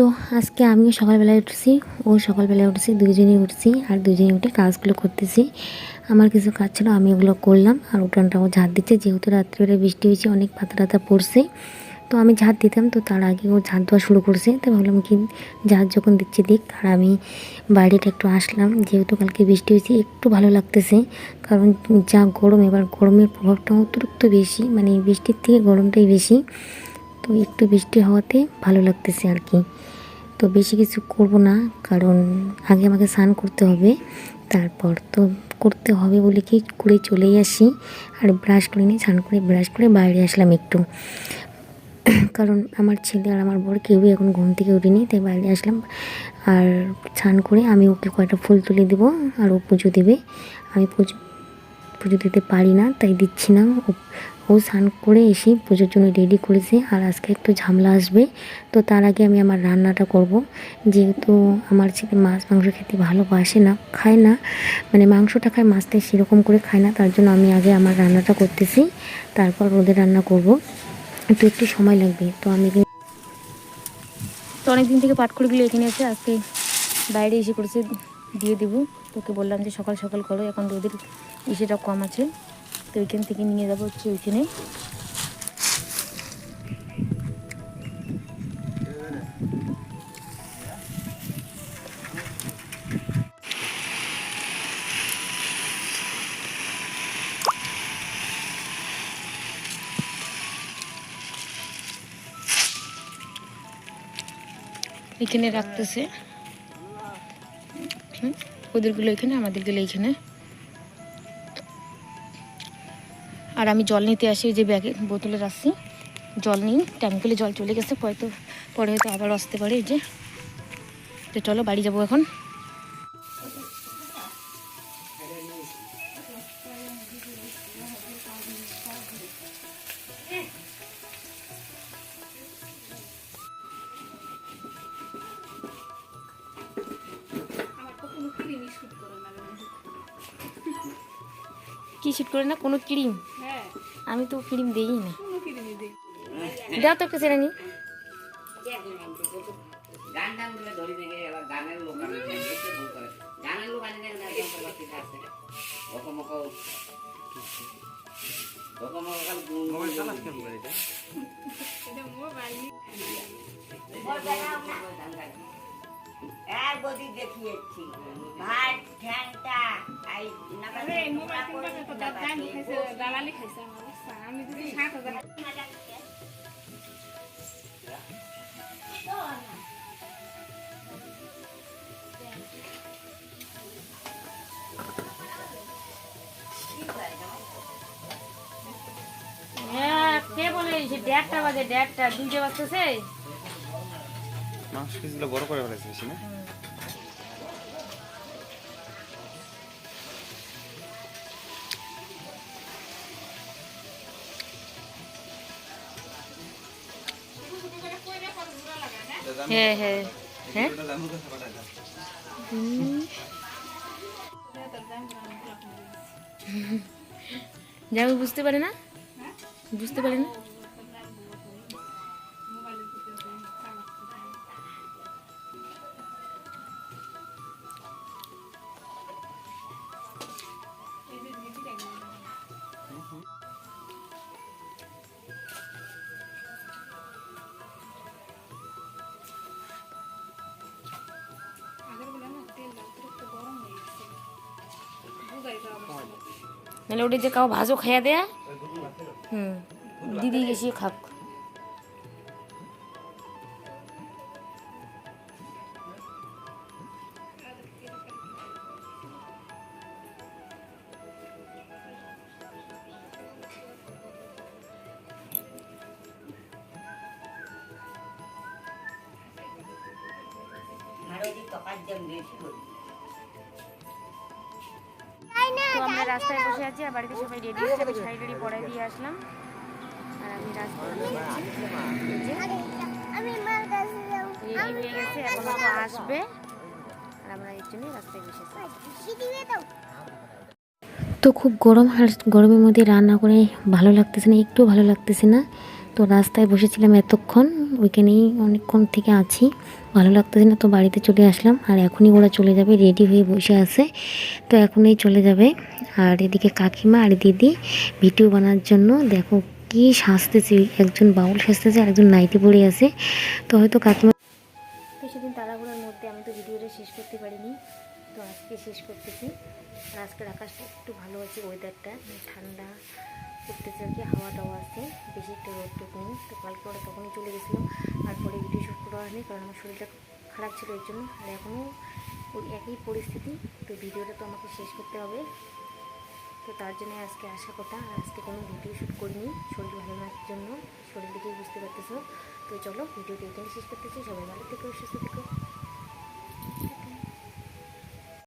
তো আজকে আমিও সকালবেলায় উঠছি, ও সকালবেলায় উঠছি, দুজনেই উঠছি আর দুজনে উঠে কাজগুলো করতেছি। আমার কিছু কাজ ছিল, আমি ওগুলো করলাম আর উঠানটা উঠানটাও ঝাড় দিচ্ছে, যেহেতু রাত্রিবেলা বৃষ্টি হয়েছে, অনেক পাতা টাতা পড়ছে। তো আমি ঝাড় দিতাম, তো তার আগে ও ঝাড় দেওয়া শুরু করছে, তো ভাবলাম কি ঝাড় যখন দিচ্ছে দিক আর আমি বাইরেটা একটু আসলাম, যেহেতু কালকে বৃষ্টি হয়েছে, একটু ভালো লাগতেছে। কারণ যা গরম, এবার গরমের প্রভাবটা অতিরিক্ত বেশি মানে বৃষ্টির থেকে গরমটাই বেশি। তো একটু বৃষ্টি হওয়াতে ভালো লাগতেছে আর কি। তো বেশি কিছু করব না, কারণ আগে আমাকে স্নান করতে হবে। তারপর তো করতে হবে বলে কি করে চলেই আসি। আর ব্রাশ করে নিয়ে স্নান করে ব্রাশ করে বাইরে আসলাম একটু। কারণ আমার ছেলে আর আমার বর কেউই এখন ঘুম থেকে উঠিনি, তাই বাইরে আসলাম। আর স্নান করে আমি ওকে কয়টা ফুল তুলে দেবো, আর ও পুজো দেবে। আমি পুজো পুজো দিতে পারি না, তাই দিচ্ছি না। ও- স্নান করে এসে পুজোর জন্য রেডি করেছে। আর আজকে একটু ঝামেলা আসবে, তো তার আগে আমি আমার রান্নাটা করব। যেহেতু আমার ছেলে মাছ, মাংস খেতে ভালোবাসে না, খায় না মানে মাংসটা খায়, মাছটা সেরকম করে খায় না, তার জন্য আমি আগে আমার রান্নাটা করতেছি, তারপর রোদে রান্না করব। একটু একটু সময় লাগবে, তো আমি তো অনেকদিন থেকে পাট করেগুলো এখানে আছে, আজকে বাইরে এসে করেছে, দিয়ে দেবো। তোকে বললাম যে সকাল সকাল করো, এখন রোদের ইসেটা কম আছে। তো ওইখান থেকে নিয়ে যাব হচ্ছে ওইখানে। এখানে রাখতেছে। ওদেরগুলো এখানে আমাদেরগুলো এইখানে আর আমি জল নিতে আসি যে ব্যাগে, বোতলে রাখছি। জল নিই ট্যাঙ্কুলে জল চলে গেছে, হয়তো পরে হয়তো আবার আসতে পারে, এই যে। তো চলো, বাড়ি যাব এখন। কি শুট করে না, কোনো ক্রিম আমি তো ক্রিম দিই না কোনো কিনে দিই দাও তো একটা ছেড়ে নি। দেখিয়েছি ভাত খাইছে দালালি খাইছে হ্যাঁ কে বলে সে দেড়টা বাজে দেড়টা দুইটা বাজতেছে? মাংস বড় করে ফেলেছে না? হ্যাঁ হ্যাঁ। হ্যাঁ? যাই বুঝতে পারে না? বুঝতে পারে না? নাহলে ওটা যে কাউ ভাজও খাইয়া দেয়া হুম দিদি গেছি খাক ভারতী টকার জন্য বেশি বলি তো আমরা রাস্তায় বসে আছি আর বাড়িতে সবাই রেডি হচ্ছে আমি শাড়ি টাড়ি পরাই দিয়ে আসলাম। আর আমি রাস্তায় রেডি হয়ে গেছে এখন বাবা আসবে। আর আমরা এর জন্যই রাস্তায় বসেছি তো খুব গরম গরমের মধ্যে রান্না করে ভালো লাগতেছে না একটু ভালো লাগতেছে না। তো রাস্তায় বসেছিলাম এতক্ষণ ওইখানেই অনেকক্ষণ থেকে আছি। ভালো লাগতেছে না, তো বাড়িতে চলে আসলাম। আর এখনই ওরা চলে যাবে রেডি হয়ে বসে আছে। তো এখনই চলে যাবে। আর এদিকে কাকিমা আর দিদি ভিডিও বানার জন্য, দেখো কি সাজতেছে, একজন বাউল সাজতেছে আর একজন নাইটি পরে আছে। তো হয়তো কাকিমা তো সেদিন মধ্যে আমি তো ভিডিওটা শেষ করতে পারিনি। তো আজকে শেষ করতেছি। আর আজকের আকাশটা একটু ভালো আছে ওয়েদারটা ঠান্ডা। করতেছে আর কি হাওয়া টাওয়া আছে, বেশি একটা রোদ টোদ নেই। তো কালকে ওরা তখনই চলে গেছিল আর পরে ভিডিও শ্যুট করা হয়নি, কারণ আমার শরীরটা খারাপ ছিল এর জন্য। আর এখনও একই পরিস্থিতি, তো ভিডিওটা তো আমাকে শেষ করতে হবে। তো তার জন্য আজকে আসা কথা, আর আজকে কোনো ভিডিও শ্যুট করিনি, শরীর ভালো না জন্য। শরীর দেখেই বুঝতে পারতেছো। তো চলো, ভিডিওটি এখানে শেষ করতেছি। সবাই ভালো থেকো, সুস্থ থেকো।